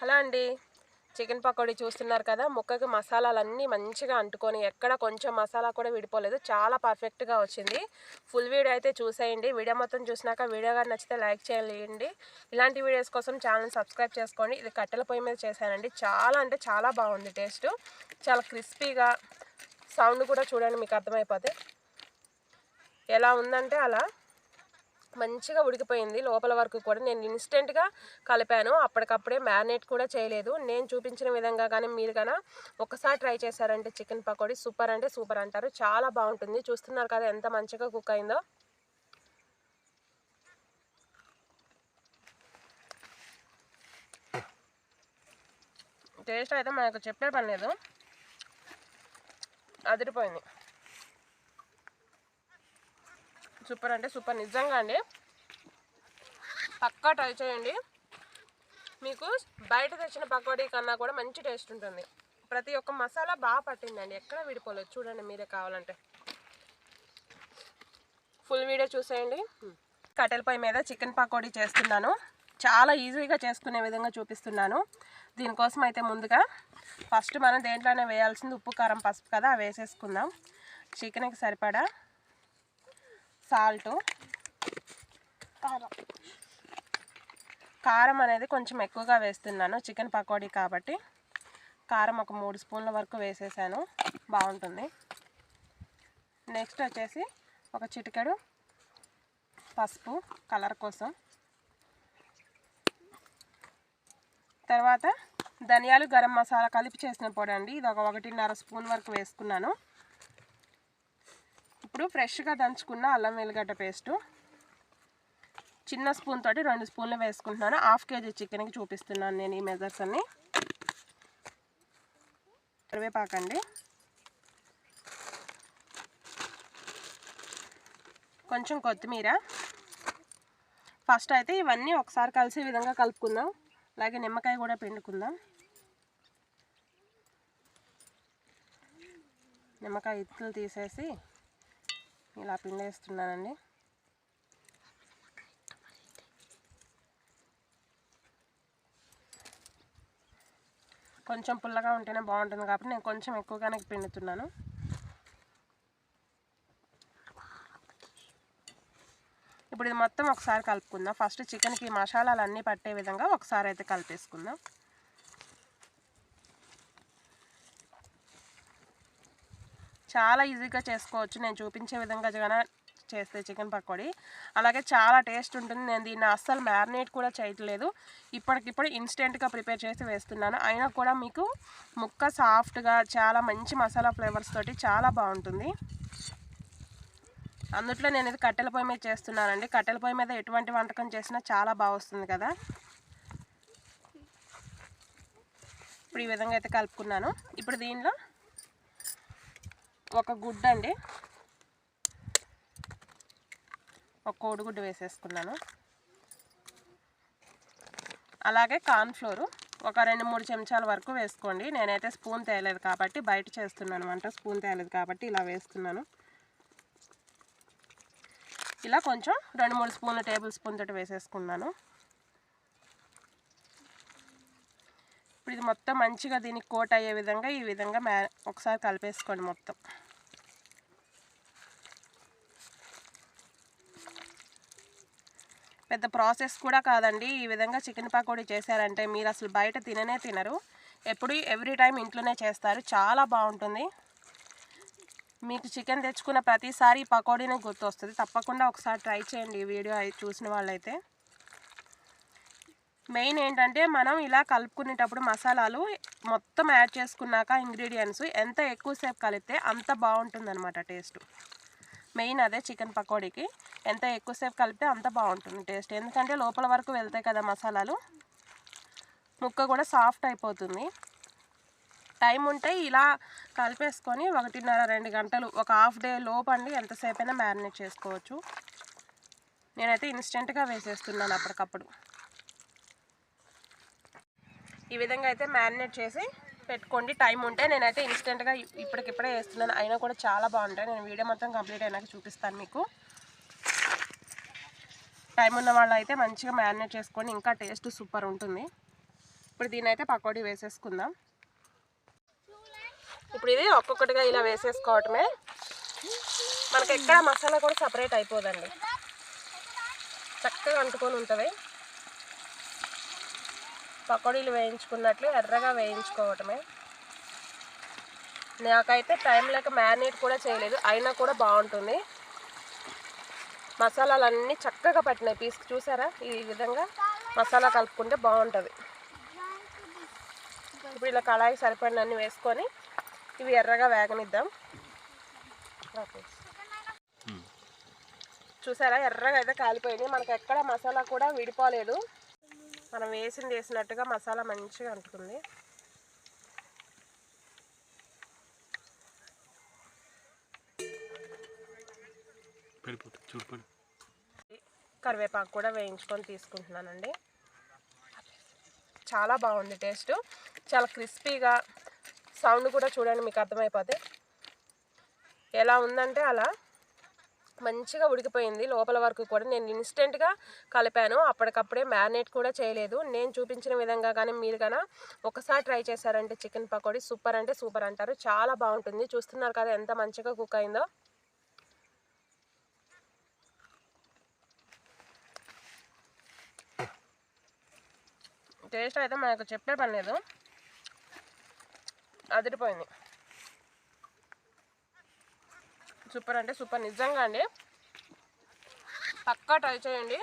Hello అండి. Chicken pakodi చూస్తున్నారు కదా ముక్కకి మసాలాలన్నీ మంచిగా అంటుకొని ఎక్కడ కొంచెం మసాలా కూడా విడిపోలేదు చాలా పర్ఫెక్ట్గా వచ్చింది. ఫుల్ వీడియో అయితే చూసేయండి. వీడియో మొత్తం చూసినాక వీడియో కానీ నచ్చితే లైక్ చేయండి. ఇలాంటి వీడియోస్ కోసం ఛానల్ సబ్స్క్రైబ్ చేసుకోండి. ఇది కట్టెల పొయ్యి మీద చేశానండి. చాలా అంటే చాలా బాగుంది టేస్ట్. చాలా క్రిస్పీగా సౌండ్ కూడా చూడండి మీకు అర్థమైపోతే. ఎలా ఉందంటే అలా మంచిగా ఉడికిపోయింది. లోపల వరకు కూడా నేను ఇన్స్టెంట్గా కలిపాను. అప్పటికప్పుడే మ్యారినేట్ కూడా చేయలేదు. నేను చూపించిన విధంగా కానీ మీరు కానీ ఒకసారి ట్రై చేశారంటే చికెన్ పకోడీ సూపర్ అంటే సూపర్ అంటారు. చాలా బాగుంటుంది. చూస్తున్నారు కదా ఎంత మంచిగా కుక్ అయిందో. టేస్ట్ అయితే మనకు చెప్పే పని లేదు. అదిరిపోయింది. సూపర్ అంటే సూపర్. నిజంగా అండి. పక్కా ట్రై చేయండి. మీకు బయట తెచ్చిన పకోడీ కన్నా కూడా మంచి టేస్ట్ ఉంటుంది. ప్రతి ఒక్క మసాలా బాగా పట్టిందండి. ఎక్కడ విడిపోలేదు. చూడండి మీరే కావాలంటే. ఫుల్ వీడియో చూసేయండి. కట్టెల పొయ్యి మీద చికెన్ పకోడీ చేస్తున్నాను. చాలా ఈజీగా చేసుకునే విధంగా చూపిస్తున్నాను. దీనికోసం అయితే ముందుగా ఫస్ట్ మనం దేంట్లోనే వేయాల్సింది ఉప్పు కారం పసుపు కదా వేసేసుకుందాం. చికెన్కి సరిపడా సాల్టు. కారం. కారం అనేది కొంచెం ఎక్కువగా వేస్తున్నాను. చికెన్ పకోడీ కాబట్టి కారం ఒక మూడు స్పూన్ల వరకు వేసేసాను. బాగుంటుంది. నెక్స్ట్ వచ్చేసి ఒక చిటికెడు పసుపు కలర్ కోసం. తర్వాత ధనియాలు గరం మసాలా కలిపి చేసిన పొడి అండి. ఇది ఒక ఒకటిన్నర స్పూన్ వరకు వేసుకున్నాను. ఇప్పుడు ఫ్రెష్గా దంచుకున్న అల్లం వెల్లిగడ్డ పేస్టు. చిన్న స్పూన్ తోటి రెండు స్పూన్లు వేసుకుంటున్నాను. హాఫ్ కేజీ చికెన్కి చూపిస్తున్నాను నేను ఈ మెజర్స్ అన్ని. కరివేపాకండి కొంచెం కొత్తిమీర. ఫస్ట్ అయితే ఇవన్నీ ఒకసారి కలిసే విధంగా కలుపుకుందాం. అలాగే నిమ్మకాయ కూడా పిండుకుందాం. నిమ్మకాయ ఇత్తులు తీసేసి ఇలా పిండేస్తున్నానండి. కొంచెం పుల్లగా ఉంటేనే బాగుంటుంది కాబట్టి నేను కొంచెం ఎక్కువగానే పిండుతున్నాను. ఇప్పుడు ఇది మొత్తం ఒకసారి కలుపుకుందాం. ఫస్ట్ చికెన్కి మసాలాలు అన్నీ పట్టే విధంగా ఒకసారి అయితే కలిపేసుకుందాం. చాలా ఈజీగా చేసుకోవచ్చు. నేను చూపించే విధంగా చేస్తే చికెన్ పకోడీ. అలాగే చాలా టేస్ట్ ఉంటుంది. నేను దీన్ని అస్సలు మ్యారినేట్ కూడా చేయట్లేదు. ఇప్పటికిప్పుడు ఇన్స్టెంట్గా ప్రిపేర్ చేసి వేస్తున్నాను. అయినా కూడా మీకు ముక్క సాఫ్ట్గా చాలా మంచి మసాలా ఫ్లేవర్స్ తోటి చాలా బాగుంటుంది. అందుట్లో నేను ఇది కట్టెల పొయ్యి మీద చేస్తున్నానండి. కట్టెల పొయ్యి మీద ఎటువంటి వంటకం చేసినా చాలా బాగా వస్తుంది కదా. ఇప్పుడు ఈ విధంగా అయితే కలుపుకున్నాను. ఇప్పుడు దీనిలో ఒక గుడ్డ అండి ఒక కోడిగుడ్డు వేసేసుకున్నాను. అలాగే కార్న్ఫ్లోరు ఒక రెండు మూడు చెంచాల వరకు వేసుకోండి. నేనైతే స్పూన్ తేయలేదు కాబట్టి బయట చేస్తున్నాను. వంట స్పూన్ తేయలేదు కాబట్టి ఇలా వేస్తున్నాను. ఇలా కొంచెం రెండు మూడు స్పూన్ల టేబుల్ స్పూన్ తోటి వేసేసుకున్నాను. ఇప్పుడు ఇది మొత్తం మంచిగా దీనికి కోట్ అయ్యే విధంగా ఈ విధంగా మ్యా ఒకసారి కలిపేసుకోండి మొత్తం. పెద్ద ప్రాసెస్ కూడా కాదండి. ఈ విధంగా చికెన్ పకోడీ చేశారంటే మీరు అసలు బయట తిననే తినరు. ఎప్పుడు ఎవ్రీ టైం ఇంట్లోనే చేస్తారు. చాలా బాగుంటుంది. మీకు చికెన్ తెచ్చుకున్న ప్రతిసారి పకోడీనే గుర్తొస్తుంది. తప్పకుండా ఒకసారి ట్రై చేయండి ఈ వీడియో చూసిన వాళ్ళైతే. మెయిన్ ఏంటంటే మనం ఇలా కలుపుకునేటప్పుడు మసాలాలు మొత్తం యాడ్ చేసుకున్నాక ఇంగ్రీడియంట్స్ ఎంత ఎక్కువసేపు కలిపితే అంత బాగుంటుందన్నమాట టేస్ట్. మెయిన్ అదే చికెన్ పకోడీకి. ఎంత ఎక్కువసేపు కలిపితే అంత బాగుంటుంది టేస్ట్. ఎందుకంటే లోపల వరకు వెళ్తాయి కదా మసాలాలు. ముక్క కూడా సాఫ్ట్ అయిపోతుంది. టైం ఉంటే ఇలా కలిపేసుకొని ఒకటిన్నర రెండు గంటలు ఒక హాఫ్ డే లోపండి ఎంతసేపు అయినా మ్యారినేట్ చేసుకోవచ్చు. నేనైతే ఇన్స్టెంట్గా వేసేస్తున్నాను అప్పటికప్పుడు. ఈ విధంగా అయితే మ్యారినేట్ చేసి పెట్టుకోండి. టైం ఉంటే నేనైతే ఇన్స్టెంట్గా ఇప్పటికిప్పుడే వేస్తున్నాను అయినా కూడా చాలా బాగుంటాయి. నేను వీడియో మొత్తం కంప్లీట్ అయినాక చూపిస్తాను మీకు. టైం ఉన్న వాళ్ళు అయితే మంచిగా మ్యారినేట్ చేసుకొని ఇంకా టేస్ట్ సూపర్ ఉంటుంది. ఇప్పుడు దీని అయితే పకోడీ వేసేసుకుందాం. ఇప్పుడు ఇది ఒక్కొక్కటిగా ఇలా వేసేసుకోవటమే. మనకి ఎక్కడ మసాలా కూడా సపరేట్ అయిపోదండి. చక్కగా అంటుకొని ఉంటుంది. పకోడీలు వేయించుకున్నట్లు ఎర్రగా వేయించుకోవటమే. నాకైతే టైం లేక మ్యారినేట్ కూడా చేయలేదు అయినా కూడా బాగుంటుంది. మసాలాలన్నీ చక్కగా పట్టినాయి పీస్ చూసారా? ఈ విధంగా మసాలా కలుపుకుంటే బాగుంటుంది. ఇప్పుడు ఇలా కళాయి సరిపడినన్ని వేసుకొని ఇవి ఎర్రగా వేగనిద్దాం. చూసారా? ఎర్రగా అయితే కాలిపోయింది. మనకి ఎక్కడ మసాలా కూడా విడిపోలేదు. మనం వేసింది వేసినట్టుగా మసాలా మంచిగా అంటుకుంది. కరివేపాకు కూడా వేయించుకొని తీసుకుంటున్నానండి. చాలా బాగుంది టేస్ట్. చాలా క్రిస్పీగా సౌండ్ కూడా చూడండి మీకు అర్థమైపోతే. ఎలా ఉందంటే అలా మంచిగా ఉడికిపోయింది. లోపల వరకు కూడా నేను ఇన్స్టెంట్గా కలిపాను. అప్పటికప్పుడే మ్యారినేట్ కూడా చేయలేదు. నేను చూపించిన విధంగా కానీ మీరు కానీ ఒకసారి ట్రై చేశారంటే చికెన్ పకోడీ సూపర్ అంటే సూపర్ అంటారు. చాలా బాగుంటుంది. చూస్తున్నారు కదా ఎంత మంచిగా కుక్ అయిందో. టేస్ట్ అయితే మనకు చెప్పే పని లేదు. అదిరిపోయింది. సూపర్ అంటే సూపర్. నిజంగా అండి. పక్కా ట్రై చేయండి.